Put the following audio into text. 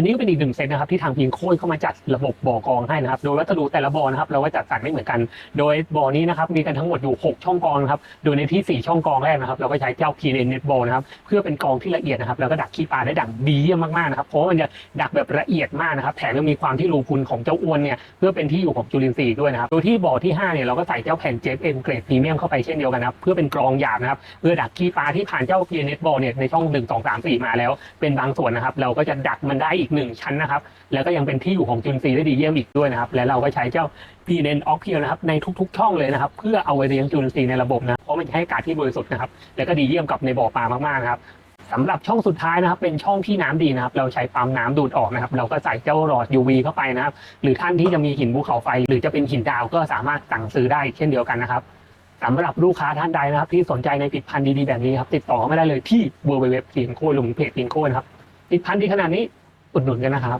อันนี้ก็เป็นอีกหนึ่งเซตนะครับที่ทางพิงโค้ยเข้ามาจัดระบบบ่อกรองให้นะครับ โดยวัสดุแต่ละบ่อนะครับเราก็จัดสรรไม่เหมือนกัน โดยบ่อนี้นะครับมีกันทั้งหมดอยู่ 6 ช่องกรองนะครับ โดยในที่ 4 ช่องกรองแรกนะครับ เราก็ใช้เจ้า p n Net Ball นะครับเพื่อเป็นกรองที่ละเอียดนะครับแล้วก็ดักขี้ปลาได้ดังดีเยี่ยมมากๆนะครับเพราะว่ามันจะดักแบบละเอียดมากนะครับแถมยังมีความที่รูพุนของเจ้าอ้วนเนี่ยเพื่อเป็นที่อยู่ของจุลินทรีย์ด้วยนะครับโดยที่บ่อที่5เนี่ยเราก็ใส่เจ้าแผ่นเจฟเอ็มเกรดพรีเมียมเข้าไปเช่นเดียวกันนะครับเพื่อเป็นกรองหยาบนะครับเพื่อดักขี้ปลาที่ผ่านเจ้า p n Net Ball เนี่ยในช่อง1 2 3 4 มาแล้ว เป็นบางส่วนนะครับเราก็จะดักมันได้อีกหนึ่งชั้นนะครับ แล้วก็ยังเป็นที่อยู่ของจุลินทรีย์ได้ดีเยี่ยมอีกด้วยนะครับ และเราก็ใช้เจ้าพีเนนออกเพียนะครับในทุกๆ ช่องเลยนะครับ เพื่อเอาไว้เลี้ยงจุลินทรีย์ในระบบนะเพราะมันจะให้อากาศที่บริสุทธิ์นะครับแล้วก็ดีเยี่ยมกับในบ่อปลามากๆนะครับสำหรับช่องสุดท้ายนะครับเป็นช่องที่น้ำดีนะครับ เราใช้ปั๊มน้ำดูดออกนะครับ เราก็ใส่เจ้าหลอด UV เข้าไปนะครับ หรือท่านที่จะมีหินภูเขาไฟ หรือจะเป็นหินดาวก็สามารถสั่งซื้อได้เช่นเดียวกันนะครับสำหรับลูกค้าท่านใดนะครับ ที่สนใจในผลิตภัณฑ์ดีๆแบบนี้ครับติดต่อเข้ามาได้เลยที่ www เพียงโคหรือเพจเพียงโคนะครับผลิตภัณฑ์ดีขนาดนี้ อุดหนุนกันนะครับ